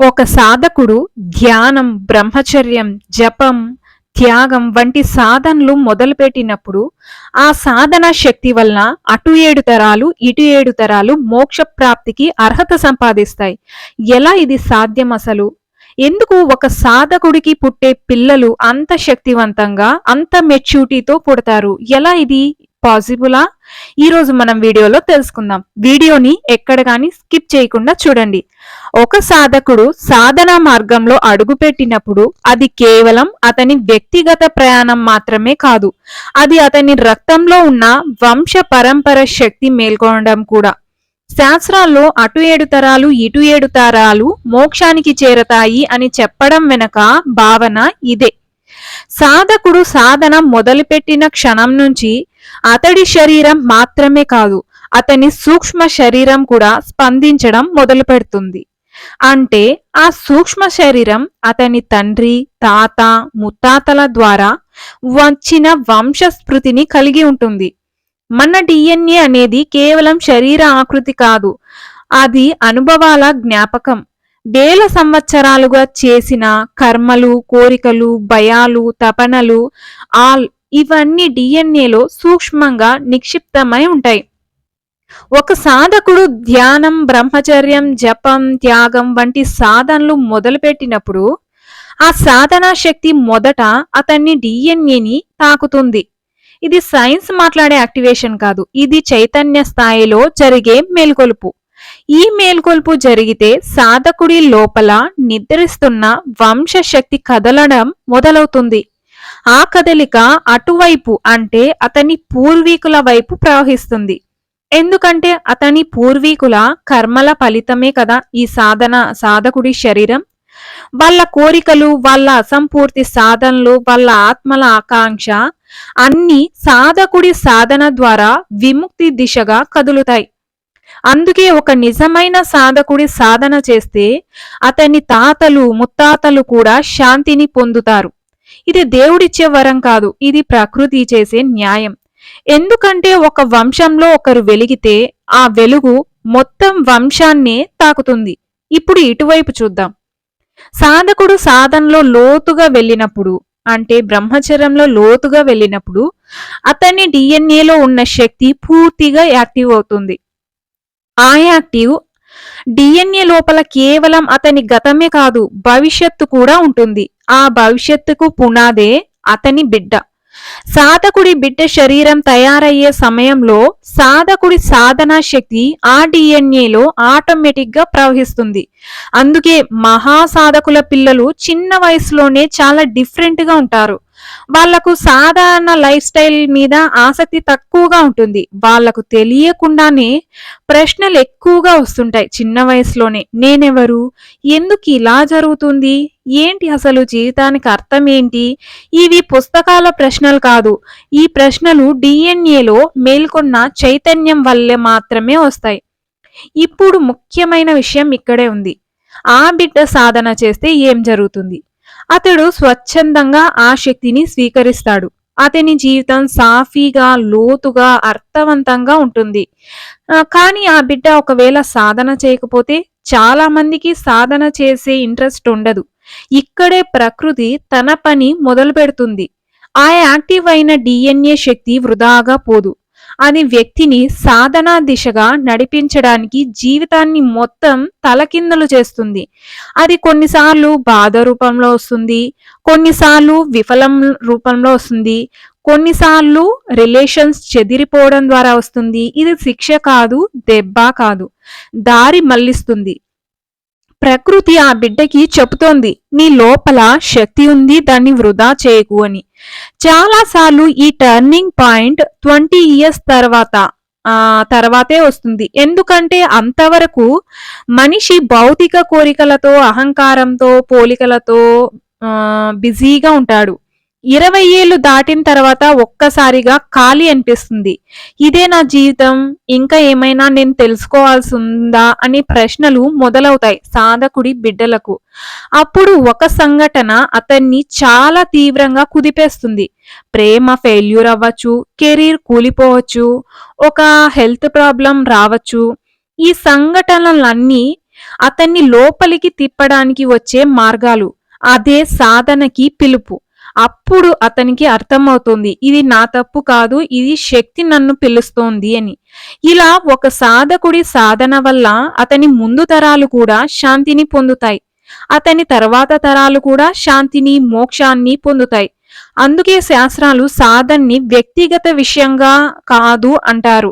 ఒక సాధకుడు ధ్యానం బ్రహ్మచర్యం జపం త్యాగం వంటి సాధనలు మొదలుపెట్టినప్పుడు ఆ సాధన శక్తి వలన అటు ఏడు తరాలు ఇటు ఏడు తరాలు మోక్ష ప్రాప్తికి అర్హత సంపాదిస్తాయి. ఎలా ఇది సాధ్యం అసలు? ఎందుకు ఒక సాధకుడికి పుట్టే పిల్లలు అంత శక్తివంతంగా అంత మెచ్యూరిటీతో పుడతారు? ఎలా ఇది పాసిబులా? ఈరోజు మనం వీడియోలో తెలుసుకుందాం. వీడియోని ఎక్కడ కానీ స్కిప్ చేయకుండా చూడండి. ఒక సాధకుడు సాధన మార్గంలో అడుగుపెట్టినప్పుడు అది కేవలం అతని వ్యక్తిగత ప్రయాణం మాత్రమే కాదు అది అతని రక్తంలో ఉన్న వంశ పరంపర శక్తి మేల్కొనడం కూడా. శాస్త్రాల్లో అటు ఏడు తరాలు ఇటు ఏడు తరాలు మోక్షానికి చేరతాయి అని చెప్పడం వెనక భావన ఇదే. సాధకుడు సాధన మొదలుపెట్టిన క్షణం నుంచి అతడి శరీరం మాత్రమే కాదు అతని సూక్ష్మ శరీరం కూడా స్పందించడం మొదలు పెడుతుంది అంటే ఆ సూక్ష్మ శరీరం అతని తండ్రి తాత ముత్తాతల ద్వారా వచ్చిన వంశస్మృతిని కలిగి ఉంటుంది. మన డిఎన్ఏ అనేది కేవలం శరీర ఆకృతి కాదు అది అనుభవాల జ్ఞాపకం. వేల సంవత్సరాలుగా చేసిన కర్మలు కోరికలు భయాలు తపనలు ఆల్ ఇవన్నీ డిఎన్ఏలో సూక్ష్మంగా నిక్షిప్తమై ఉంటాయి. ఒక సాధకుడు ధ్యానం బ్రహ్మచర్యం జపం త్యాగం వంటి సాధనలు మొదలుపెట్టినప్పుడు ఆ సాధనా శక్తి మొదట అతన్ని డిఎన్ఏని తాకుతుంది. ఇది సైన్స్ మాట్లాడే యాక్టివేషన్ కాదు. ఇది చైతన్య స్థాయిలో జరిగే మేల్కొలుపు. ఈ మేల్కొల్పు జరిగితే సాధకుడి లోపల నిద్రిస్తున్న వంశశక్తి కదలడం మొదలవుతుంది. ఆ కదలిక అటువైపు అంటే అతని పూర్వీకుల వైపు ప్రవహిస్తుంది. ఎందుకంటే అతని పూర్వీకుల కర్మల ఫలితమే కదా ఈ సాధన సాధకుడి శరీరం. వాళ్ళ కోరికలు వాళ్ళ అసంపూర్తి సాధనలు వాళ్ళ ఆత్మల ఆకాంక్ష అన్ని సాధకుడి సాధన ద్వారా విముక్తి దిశగా కదులుతాయి. అందుకే ఒక నిజమైన సాధకుడి సాధన చేస్తే అతని తాతలు ముత్తాతలు కూడా శాంతిని పొందుతారు. ఇది దేవుడిచ్చే వరం కాదు ఇది ప్రకృతి చేసే న్యాయం. ఎందుకంటే ఒక వంశంలో ఒకరు వెలిగితే ఆ వెలుగు మొత్తం వంశాన్నే తాకుతుంది. ఇప్పుడు ఇటువైపు చూద్దాం. సాధకుడు సాధనలో లోతుగా వెళ్ళినప్పుడు అంటే బ్రహ్మచర్యంలో లోతుగా వెళ్ళినప్పుడు అతని డిఎన్ఏలో ఉన్న శక్తి పూర్తిగా యాక్టివ్ అవుతుంది. ఆ యాక్టివ్ డిఎన్ఏ లోపల కేవలం అతని గతమే కాదు భవిష్యత్తు కూడా ఉంటుంది. ఆ భవిష్యత్తుకు పునాదే అతని బిడ్డ. సాధకుడి బిడ్డ శరీరం తయారయ్యే సమయంలో సాధకుడి సాధనా శక్తి ఆ డిఎన్ఏలో ఆటోమేటిక్గా ప్రవహిస్తుంది. అందుకే మహాసాధకుల పిల్లలు చిన్న వయసులోనే చాలా డిఫరెంట్గా ఉంటారు. వాళ్ళకు సాధారణ లైఫ్ స్టైల్ మీద ఆసక్తి తక్కువగా ఉంటుంది. వాళ్ళకు తెలియకుండానే ప్రశ్నలు ఎక్కువగా వస్తుంటాయి చిన్న వయసులోనే. నేనెవరు? ఎందుకు ఇలా జరుగుతుంది? ఏంటి అసలు జీవితానికి అర్థం ఏంటి? ఇవి పుస్తకాల ప్రశ్నలు కాదు. ఈ ప్రశ్నలు డిఎన్ఏలో మేల్కొన్న చైతన్యం వల్లే మాత్రమే వస్తాయి. ఇప్పుడు ముఖ్యమైన విషయం ఇక్కడే ఉంది. ఆ బిడ్డ సాధన చేస్తే ఏం జరుగుతుంది? అతడు స్వచ్ఛందంగా ఆ శక్తిని స్వీకరిస్తాడు. అతని జీవితం సాఫీగా లోతుగా అర్థవంతంగా ఉంటుంది. కానీ ఆ బిడ్డ ఒకవేళ సాధన చేయకపోతే చాలా మందికి సాధన చేసే ఇంట్రెస్ట్ ఉండదు. ఇక్కడే ప్రకృతి తన పని మొదలు పెడుతుంది ఆ యాక్టివ్ అయిన డిఎన్ఏ శక్తి వృధాగా పోదు. అది వ్యక్తిని సాధనా దిశగా నడిపించడానికి జీవితాన్ని మొత్తం తలకిందలు చేస్తుంది. అది కొన్నిసార్లు బాధ రూపంలో వస్తుంది కొన్నిసార్లు విఫలం రూపంలో వస్తుంది కొన్నిసార్లు రిలేషన్స్ చెదిరిపోవడం ద్వారా వస్తుంది. ఇది శిక్ష కాదు దెబ్బ కాదు. దారి మళ్ళిస్తుంది ప్రకృతి ఆ బిడ్డకి చెబుతోంది నీ లోపల శక్తి ఉంది దాన్ని వృధా చేయకు అని. చాలాసార్లు ఈ టర్నింగ్ పాయింట్ ట్వంటీ ఇయర్స్ తర్వాత ఆ తర్వాతే వస్తుంది. ఎందుకంటే అంతవరకు మనిషి భౌతిక కోరికలతో అహంకారంతో పోలికలతో బిజీగా ఉంటాడు. ఇరవై ఏళ్ళు దాటిన తర్వాత ఒక్కసారిగా ఖాళీ అనిపిస్తుంది. ఇదే నా జీవితం ఇంకా ఏమైనా నేను తెలుసుకోవాల్సి ఉందా అనే ప్రశ్నలు మొదలవుతాయి సాధకుడి బిడ్డలకు. అప్పుడు ఒక సంఘటన అతన్ని చాలా తీవ్రంగా కుదిపేస్తుంది. ప్రేమ ఫెయిల్యూర్ అవ్వచ్చు కెరీర్ కూలిపోవచ్చు ఒక హెల్త్ ప్రాబ్లం రావచ్చు. ఈ సంఘటనలన్నీ అతన్ని లోపలికి తిప్పడానికి వచ్చే మార్గాలు అదే సాధనకి పిలుపు. అప్పుడు అతనికి అర్థమవుతుంది ఇది నా తప్పు కాదు ఇది శక్తి నన్ను పిలుస్తోంది అని. ఇలా ఒక సాధకుడి సాధన వల్ల అతని ముందు తరాలు కూడా శాంతిని పొందుతాయి. అతని తర్వాత తరాలు కూడా శాంతిని మోక్షాన్ని పొందుతాయి. అందుకే శాస్త్రాలు సాధన్ని వ్యక్తిగత విషయంగా కాదు అంటారు.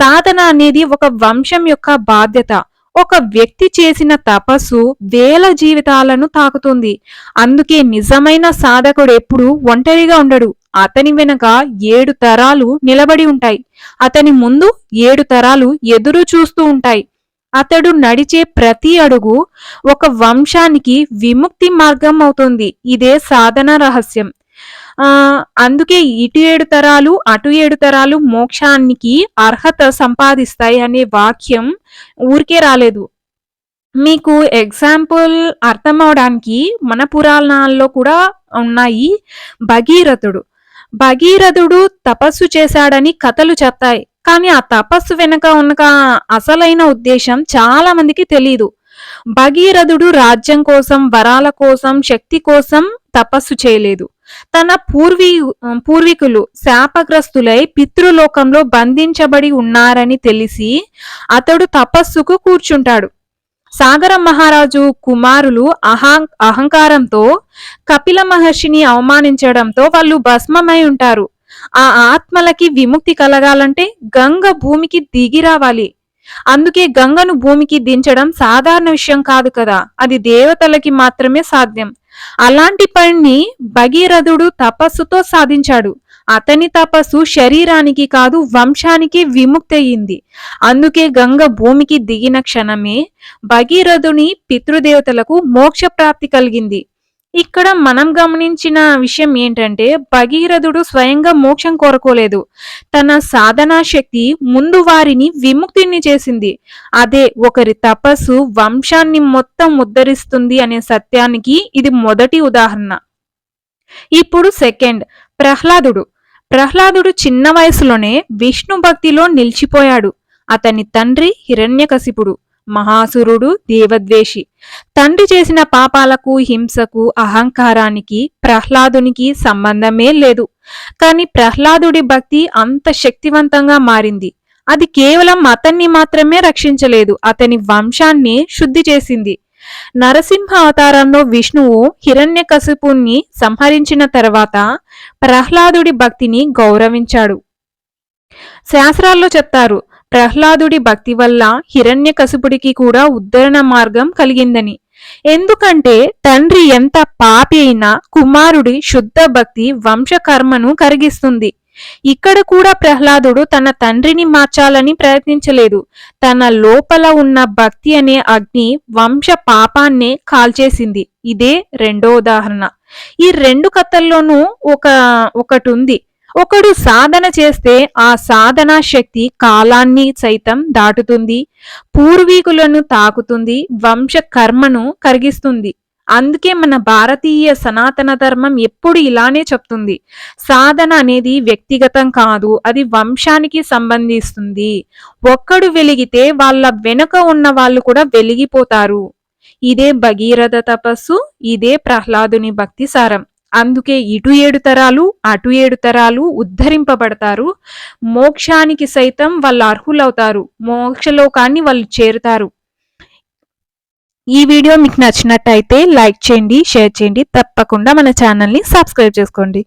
సాధన అనేది ఒక వంశం యొక్క బాధ్యత. ఒక వ్యక్తి చేసిన తపస్సు వేల జీవితాలను తాకుతుంది. అందుకే నిజమైన సాధకుడు ఎప్పుడు ఒంటరిగా ఉండడు. అతని వెనక ఏడు తరాలు నిలబడి ఉంటాయి. అతని ముందు ఏడు తరాలు ఎదురు చూస్తూ ఉంటాయి. అతడు నడిచే ప్రతి అడుగు ఒక వంశానికి విముక్తి మార్గం అవుతుంది. ఇదే సాధన రహస్యం. అందుకే ఇటు ఏడు తరాలు అటు ఏడు తరాలు మోక్షానికి అర్హత సంపాదిస్తాయి అనే వాక్యం ఊరికే రాలేదు. మీకు ఎగ్జాంపుల్ అర్థం అవడానికి మన పురాణాల్లో కూడా ఉన్నాయి. భగీరథుడు. భగీరథుడు తపస్సు చేశాడని కథలు చెప్తాయి. కానీ ఆ తపస్సు వెనుక ఉన్న అసలైన ఉద్దేశం చాలా మందికి తెలియదు భగీరథుడు రాజ్యం కోసం వరాల కోసం శక్తి కోసం తపస్సు చేయలేదు. తన పూర్వీ పూర్వీకులు శాపగ్రస్తులై పితృలోకంలో బంధించబడి ఉన్నారని తెలిసి అతడు తపస్సుకు కూర్చుంటాడు. సాగర మహారాజు కుమారులు అహం అహంకారంతో కపిల మహర్షిని అవమానించడంతో వాళ్ళు భస్మమై ఉంటారు. ఆ ఆత్మలకి విముక్తి కలగాలంటే గంగ భూమికి దిగి రావాలి. అందుకే గంగను భూమికి దించడం సాధారణ విషయం కాదు కదా. అది దేవతలకి మాత్రమే సాధ్యం. అలాంటి పనిని భగీరథుడు తపస్సుతో సాధించాడు. అతని తపస్సు శరీరానికి కాదు వంశానికి విముక్తి అయింది అందుకే గంగ భూమికి దిగిన క్షణమే భగీరథుని పితృదేవతలకు మోక్ష ప్రాప్తి కలిగింది. ఇక్కడ మనం గమనించిన విషయం ఏంటంటే భగీరథుడు స్వయంగా మోక్షం కోరుకోలేదు. తన సాధనా శక్తి ముందు వారిని విముక్తిని చేసింది. అదే ఒకరి తపస్సు వంశాన్ని మొత్తం ఉద్ధరిస్తుంది అనే సత్యానికి ఇది మొదటి ఉదాహరణ. ఇప్పుడు సెకండ్ ప్రహ్లాదుడు. ప్రహ్లాదుడు చిన్న వయసులోనే విష్ణు భక్తిలో నిలిచిపోయాడు. అతని తండ్రి హిరణ్యకశిపుడు. మహాసురుడు దేవద్వేషి. తండ్రి చేసిన పాపాలకు హింసకు అహంకారానికి ప్రహ్లాదునికి సంబంధమే లేదు. కాని ప్రహ్లాదుడి భక్తి అంత శక్తివంతంగా మారింది. అది కేవలం అతన్ని మాత్రమే రక్షించలేదు అతని వంశాన్ని శుద్ధి చేసింది. నరసింహ అవతారంలో విష్ణువు హిరణ్యకశిపుణ్ణి సంహరించిన తర్వాత ప్రహ్లాదుడి భక్తిని గౌరవించాడు. శాస్త్రాల్లో చెప్తారు ప్రహ్లాదుడి భక్తి వల్ల హిరణ్యకశిపుడికి కూడా ఉద్ధరణ మార్గం కలిగిందని. ఎందుకంటే తండ్రి ఎంత పాపి అయినా కుమారుడి శుద్ధ భక్తి వంశకర్మను కరిగిస్తుంది. ఇక్కడ కూడా ప్రహ్లాదుడు తన తండ్రిని మార్చాలని ప్రయత్నించలేదు. తన లోపల ఉన్న భక్తి అనే అగ్ని వంశ పాపాన్నే కాల్చేసింది. ఇదే రెండో ఉదాహరణ. ఈ రెండు కథల్లోనూ ఒక ఒకటి ఉంది ఒకడు సాధన చేస్తే ఆ సాధనా శక్తి కాలాన్ని సైతం దాటుతుంది పూర్వీకులను తాకుతుంది వంశ కర్మను కరిగిస్తుంది. అందుకే మన భారతీయ సనాతన ధర్మం ఎప్పుడు ఇలానే చెప్తుంది సాధన అనేది వ్యక్తిగతం కాదు అది వంశానికి సంబంధిస్తుంది. ఒక్కడు వెలిగితే వాళ్ళ వెనుక ఉన్న వాళ్ళు కూడా వెలిగిపోతారు. ఇదే భగీరథ తపస్సు ఇదే ప్రహ్లాదుని భక్తి సారం అందుకే ఇటు ఏడు తరాలు అటు ఏడు తరాలు ఉద్ధరింపబడతారు. మోక్షానికి సైతం వాళ్ళు అర్హులవుతారు. మోక్షలోకాన్ని వాళ్ళు చేరుతారు. ఈ వీడియో మీకు నచ్చినట్టయితే లైక్ చేయండి షేర్ చేయండి. తప్పకుండా మన ఛానల్ని సబ్స్క్రైబ్ చేసుకోండి.